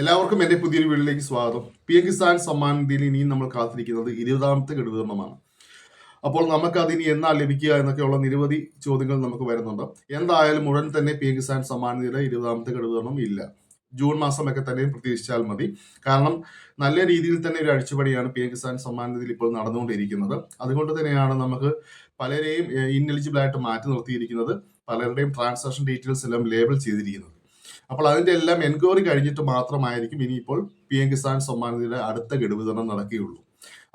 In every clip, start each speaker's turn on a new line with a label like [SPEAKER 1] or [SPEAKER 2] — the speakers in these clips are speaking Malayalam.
[SPEAKER 1] എല്ലാവർക്കും എന്റെ പുതിയൊരു വീട്ടിലേക്ക് സ്വാഗതം. പി എം കിസാൻ സമ്മാൻ നിധിയിൽ ഇനിയും നമ്മൾ കാത്തിരിക്കുന്നത് ഇരുപതാമത്തെ ഗഡുവിതരണമാണ് അപ്പോൾ നമുക്ക് അതിനി എന്നാ ലഭിക്കുക എന്നൊക്കെയുള്ള നിരവധി ചോദ്യങ്ങൾ നമുക്ക് വരുന്നുണ്ട്. എന്തായാലും ഉടൻ തന്നെ പി എം കിസാൻ സമ്മാൻ നിധിയുടെ ഇരുപതാമത്തെ ഗഡുവിതരണം ഇല്ല. ജൂൺ മാസമൊക്കെ തന്നെ പ്രതീക്ഷിച്ചാൽ മതി. കാരണം നല്ല രീതിയിൽ തന്നെ ഒരു അഴിച്ചുപടിയാണ് പി എം കിസാൻ സമ്മാൻ നിധിയിൽ ഇപ്പോൾ നടന്നുകൊണ്ടിരിക്കുന്നത്. അതുകൊണ്ട് തന്നെയാണ് നമുക്ക് പലരെയും ഇൻഎലിജിബിൾ ആയിട്ട് മാറ്റി നിർത്തിയിരിക്കുന്നത്. പലരുടെയും ട്രാൻസാക്ഷൻ ഡീറ്റെയിൽസ് എല്ലാം ലേബൽ ചെയ്തിരിക്കുന്നത്. അപ്പോൾ അതിന്റെ എല്ലാം എൻക്വയറി കഴിഞ്ഞിട്ട് മാത്രമായിരിക്കും ഇനിയിപ്പോൾ പി എം കിസാൻ സമ്മാൻ അടുത്ത ഗഡു വിതരണം നടക്കുകയുള്ളൂ.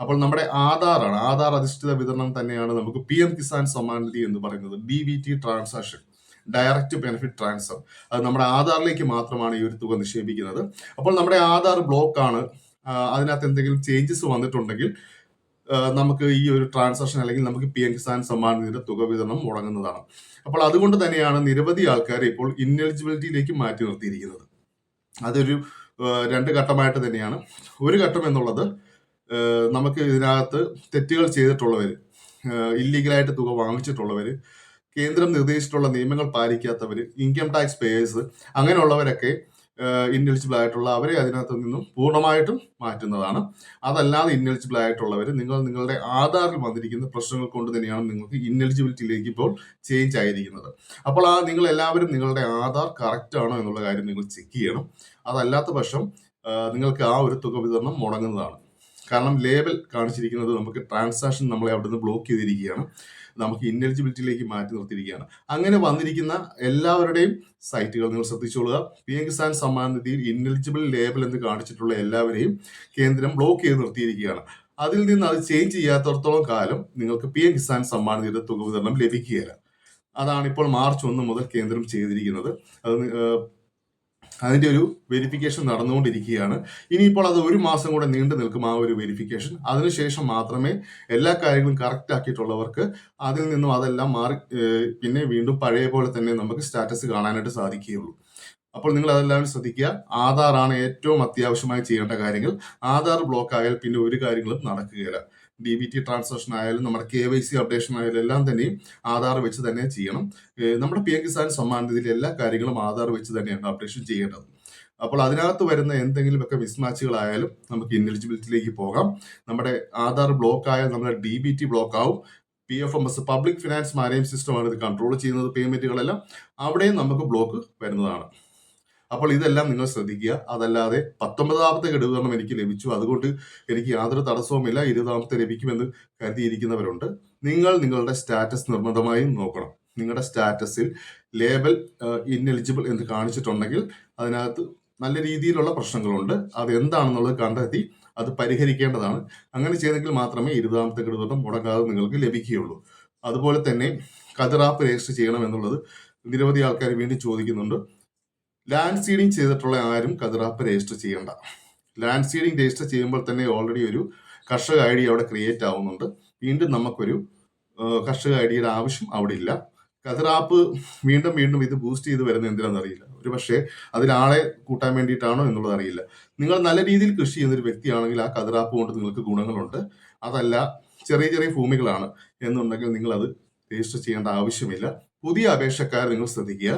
[SPEAKER 1] അപ്പോൾ നമ്മുടെ ആധാറാണ് ആധാർ അധിഷ്ഠിത വിതരണം തന്നെയാണ് നമുക്ക് പി എം കിസാൻ സമ്മാൻ നിധി എന്ന് പറയുന്നത് D V T transaction direct benefit transfer അത് നമ്മുടെ ആധാറിലേക്ക് മാത്രമാണ് ഈ ഒരു തുക നിക്ഷേപിക്കുന്നത്. അപ്പോൾ നമ്മുടെ ആധാർ ബ്ലോക്ക് ആണ് അതിനകത്ത് എന്തെങ്കിലും ചേഞ്ചസ് വന്നിട്ടുണ്ടെങ്കിൽ നമുക്ക് ഈ ഒരു ട്രാൻസാക്ഷൻ അല്ലെങ്കിൽ നമുക്ക് പി എം കിസാൻ സമ്മാൻ നിധിയുടെ തുക വിതരണം മുടങ്ങുന്നതാണ്. അപ്പോൾ അതുകൊണ്ട് തന്നെയാണ് നിരവധി ആൾക്കാർ ഇപ്പോൾ ഇൻഎലിജിബിലിറ്റിയിലേക്ക് മാറ്റി നിർത്തിയിരിക്കുന്നത്. അതൊരു രണ്ട് ഘട്ടമായിട്ട് തന്നെയാണ്. ഒരു ഘട്ടം എന്നുള്ളത് നമുക്ക് ഇതിനകത്ത് തെറ്റുകൾ ചെയ്തിട്ടുള്ളവർ ഇല്ലീഗലായിട്ട് തുക വാങ്ങിച്ചിട്ടുള്ളവർ കേന്ദ്രം നിർദ്ദേശിച്ചിട്ടുള്ള നിയമങ്ങൾ പാലിക്കാത്തവർ ഇൻകം ടാക്സ് പേയേഴ്സ് അങ്ങനെയുള്ളവരൊക്കെ ഇൻഎലിജിബിൾ ആയിട്ടുള്ള അവരെ അതിനകത്ത് നിന്നും പൂർണമായിട്ടും മാറ്റുന്നതാണ്. അതല്ലാതെ ഇൻഎലിജിബിൾ ആയിട്ടുള്ളവർ നിങ്ങൾ നിങ്ങളുടെ ആധാറിൽ വന്നിരിക്കുന്ന പ്രശ്നങ്ങൾ കൊണ്ട് തന്നെയാണ് നിങ്ങൾക്ക് ഇൻഎലിജിബിലിറ്റിയിലേക്ക് ഇപ്പോൾ ചേഞ്ച് ആയിരിക്കുന്നത്. അപ്പോൾ ആ നിങ്ങൾ എല്ലാവരും നിങ്ങളുടെ ആധാർ കറക്റ്റ് ആണോ എന്നുള്ള കാര്യം നിങ്ങൾ ചെക്ക് ചെയ്യണം. അതല്ലാത്ത പക്ഷം നിങ്ങൾക്ക് ആ ഒരു തുക വിതരണം മുടങ്ങുന്നതാണ്. കാരണം ലേബൽ കാണിച്ചിരിക്കുന്നത് നമുക്ക് ട്രാൻസാക്ഷൻ നമ്മളെ അവിടുന്ന് ബ്ലോക്ക് ചെയ്തിരിക്കുകയാണ്. നമുക്ക് ഇൻഎലിജിബിലിറ്റിയിലേക്ക് മാറ്റി നിർത്തിയിരിക്കുകയാണ്. അങ്ങനെ വന്നിരിക്കുന്ന എല്ലാവരുടെയും സൈറ്റുകൾ നിങ്ങൾ ശ്രദ്ധിച്ചോളുക. പി എം കിസാൻ സമ്മാൻ നിധിയിൽ ഇൻഎലിജിബിൾ ലേബൽ എന്ന് കാണിച്ചിട്ടുള്ള എല്ലാവരെയും കേന്ദ്രം ബ്ലോക്ക് ചെയ്ത് നിർത്തിയിരിക്കുകയാണ്. അതിൽ നിന്ന് അത് ചേഞ്ച് ചെയ്യാത്തടത്തോളം കാലം നിങ്ങൾക്ക് പി എം കിസാൻ സമ്മാൻ നിധിയുടെ തുക വിതരണം ലഭിക്കുകയില്ല. അതാണ് ഇപ്പോൾ മാർച്ച് ഒന്ന് മുതൽ കേന്ദ്രം ചെയ്തിരിക്കുന്നത്. അത് അതിന്റെ ഒരു വെരിഫിക്കേഷൻ നടന്നുകൊണ്ടിരിക്കുകയാണ്. ഇനിയിപ്പോൾ അത് ഒരു മാസം കൂടെ നീണ്ടു നിൽക്കും ആ ഒരു വെരിഫിക്കേഷൻ അതിനുശേഷം മാത്രമേ എല്ലാ കാര്യങ്ങളും കറക്റ്റ് ആക്കിയിട്ടുള്ളവർക്ക് അതിൽ നിന്നും അതെല്ലാം മാറി പിന്നെ വീണ്ടും പഴയ പോലെ തന്നെ നമുക്ക് സ്റ്റാറ്റസ് കാണാനായിട്ട് സാധിക്കുകയുള്ളൂ. അപ്പോൾ നിങ്ങൾ അതെല്ലാവരും ശ്രദ്ധിക്കുക. ആധാറാണ് ഏറ്റവും അത്യാവശ്യമായി ചെയ്യേണ്ട കാര്യങ്ങൾ. ആധാർ ബ്ലോക്ക് ആയാൽ പിന്നെ ഒരു കാര്യങ്ങളും നടക്കുകയില്ല. ഡി ബി ടി ട്രാൻസാക്ഷൻ ആയാലും നമ്മുടെ കെ വൈ സി അപ്ഡേഷൻ ആയാലും എല്ലാം തന്നെയും ആധാർ വെച്ച് തന്നെ ചെയ്യണം. നമ്മുടെ പി എം കിസാൻ സമ്മാൻ നിധിയിൽ എല്ലാ കാര്യങ്ങളും ആധാർ വെച്ച് തന്നെയാണ് അപ്ഡേഷൻ ചെയ്യേണ്ടത്. അപ്പോൾ അതിനകത്ത് വരുന്ന എന്തെങ്കിലുമൊക്കെ മിസ്മാച്ചുകളായാലും നമുക്ക് ഇൻഎലിജിബിലിറ്റിയിലേക്ക് പോകാം. നമ്മുടെ ആധാർ ബ്ലോക്ക് ആയാൽ നമ്മുടെ ഡി ബി ടി ബ്ലോക്ക് ആവും. P F M S public finance manage സിസ്റ്റമാണ് ഇത് കൺട്രോൾ ചെയ്യുന്നത് പേയ്മെന്റുകളെല്ലാം അവിടെയും നമുക്ക് ബ്ലോക്ക് വരുന്നതാണ്. അപ്പോൾ ഇതെല്ലാം നിങ്ങൾ ശ്രദ്ധിക്കുക. അതല്ലാതെ പത്തൊമ്പതാമത്തെ ഘടകം എനിക്ക് ലഭിച്ചു. അതുകൊണ്ട് എനിക്ക് യാതൊരു തടസ്സവുമില്ല. ഇരുപതാമത്തെ ലഭിക്കുമെന്ന് കരുതിയിരിക്കുന്നവരുണ്ട്. നിങ്ങൾ നിങ്ങളുടെ സ്റ്റാറ്റസ് നിർബന്ധമായും നോക്കണം. നിങ്ങളുടെ സ്റ്റാറ്റസിൽ ലേബൽ ഇൻഎലിജിബിൾ എന്ന് കാണിച്ചിട്ടുണ്ടെങ്കിൽ അതിനകത്ത് നല്ല രീതിയിലുള്ള പ്രശ്നങ്ങളുണ്ട്. അത് എന്താണെന്നുള്ളത് കണ്ടെത്തി അത് പരിഹരിക്കേണ്ടതാണ്. അങ്ങനെ ചെയ്തെങ്കിൽ മാത്രമേ ഇരുപതാമത്തെ ഘടകം മുടങ്ങാതെ നിങ്ങൾക്ക് ലഭിക്കുകയുള്ളൂ. അതുപോലെ തന്നെ കതിറാപ്പ് രജിസ്റ്റർ ചെയ്യണം എന്നുള്ളത് നിരവധി ആൾക്കാർ വീണ്ടും ചോദിക്കുന്നുണ്ട്. ലാൻഡ് സീഡിങ് ചെയ്തിട്ടുള്ള ആരും കതിറാപ്പ് രജിസ്റ്റർ ചെയ്യേണ്ട. ലാൻഡ് സീഡിങ് രജിസ്റ്റർ ചെയ്യുമ്പോൾ തന്നെ ഓൾറെഡി ഒരു കർഷക ഐ ഡി അവിടെ ക്രിയേറ്റ് ആവുന്നുണ്ട്. വീണ്ടും നമുക്കൊരു കർഷക ഐ ഡിയുടെ ആവശ്യം അവിടെ ഇല്ല. കതിറാപ്പ് വീണ്ടും വീണ്ടും ഇത് ബൂസ്റ്റ് ചെയ്ത് വരുന്നത് എന്തിനാണെന്ന് അറിയില്ല. ഒരു പക്ഷേ അതിലാളെ കൂട്ടാൻ വേണ്ടിയിട്ടാണോ എന്നുള്ളത് അറിയില്ല. നിങ്ങൾ നല്ല രീതിയിൽ കൃഷി ചെയ്യുന്ന ഒരു വ്യക്തിയാണെങ്കിൽ ആ കതിറാപ്പ് കൊണ്ട് നിങ്ങൾക്ക് ഗുണങ്ങളുണ്ട്. അതല്ല ചെറിയ ചെറിയ ഭൂമികളാണ് എന്നുണ്ടെങ്കിൽ നിങ്ങൾ അത് രജിസ്റ്റർ ചെയ്യേണ്ട ആവശ്യമില്ല. പുതിയ അപേക്ഷക്കാർ നിങ്ങൾ ശ്രദ്ധിക്കുക.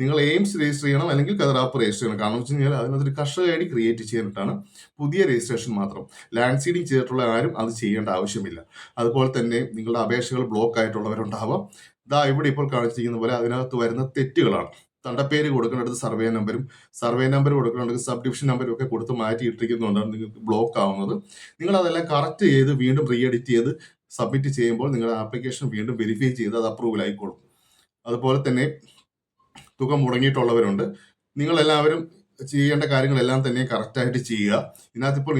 [SPEAKER 1] നിങ്ങൾ എയിംസ് രജിസ്റ്റർ ചെയ്യണം അല്ലെങ്കിൽ കതിറാപ്പ് രജിസ്റ്റർ ചെയ്യണം. കാരണം വെച്ച് കഴിഞ്ഞാൽ അതിനകത്തൊരു കർഷക ഐ ഡി ക്രിയേറ്റ് ചെയ്യാനായിട്ടാണ് പുതിയ രജിസ്ട്രേഷൻ മാത്രം. ലാൻഡ് സീഡിംഗ് ചെയ്തിട്ടുള്ള ആരും അത് ചെയ്യേണ്ട ആവശ്യമില്ല. അതുപോലെ തന്നെ നിങ്ങളുടെ അപേക്ഷകൾ ബ്ലോക്ക് ആയിട്ടുള്ളവരുണ്ടാവാം. ഇതാ ഇവിടെ ഇപ്പോൾ കാണിച്ചിരിക്കുന്ന പോലെ അതിനകത്ത് വരുന്ന തെറ്റുകളാണ്. തണ്ടപ്പേര് കൊടുക്കേണ്ടത് സർവേ നമ്പരും സർവേ നമ്പർ കൊടുക്കേണ്ടത് സബ് ഡിവിഷൻ നമ്പരും ഒക്കെ കൊടുത്ത് മാറ്റി ഇട്ടിരിക്കുന്നതുകൊണ്ടാണ് നിങ്ങൾക്ക് ബ്ലോക്ക് ആവുന്നത്. നിങ്ങൾ അതെല്ലാം കറക്റ്റ് ചെയ്ത് വീണ്ടും റീ എഡിറ്റ് ചെയ്ത് സബ്മിറ്റ് ചെയ്യുമ്പോൾ നിങ്ങളുടെ ആപ്ലിക്കേഷൻ വീണ്ടും വെരിഫൈ ചെയ്ത് അത് അപ്രൂവൽ ആയിക്കോളും അതുപോലെ തന്നെ തുക മുടങ്ങിയിട്ടുള്ളവരുണ്ട്. നിങ്ങളെല്ലാവരും ചെയ്യേണ്ട കാര്യങ്ങളെല്ലാം തന്നെ കറക്റ്റായിട്ട് ചെയ്യുക. ഇതിനകത്ത് ഇപ്പോൾ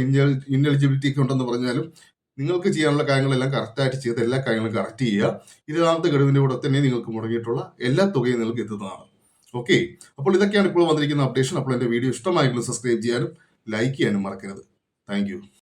[SPEAKER 1] ഇൻഎലിജിബിലിറ്റി ഒക്കെ ഉണ്ടെന്ന് പറഞ്ഞാലും നിങ്ങൾക്ക് ചെയ്യാനുള്ള കാര്യങ്ങളെല്ലാം കറക്റ്റായിട്ട് ചെയ്ത് എല്ലാ കാര്യങ്ങളും കറക്റ്റ് ചെയ്യുക. ഇരുപതാമത്തെ ഗഡുവിന്റെ കൂടെ തന്നെ നിങ്ങൾക്ക് മുടങ്ങിയിട്ടുള്ള എല്ലാ തുകയും നിങ്ങൾക്ക് എത്തുന്നതാണ്. ഓക്കെ അപ്പോൾ ഇതൊക്കെയാണ് ഇപ്പോൾ വന്നിരിക്കുന്ന അപ്ഡേഷൻ അപ്പോൾ എന്റെ വീഡിയോ ഇഷ്ടമായെങ്കിൽ സബ്സ്ക്രൈബ് ചെയ്യാനും ലൈക്ക് ചെയ്യാനും മറക്കരുത്. താങ്ക്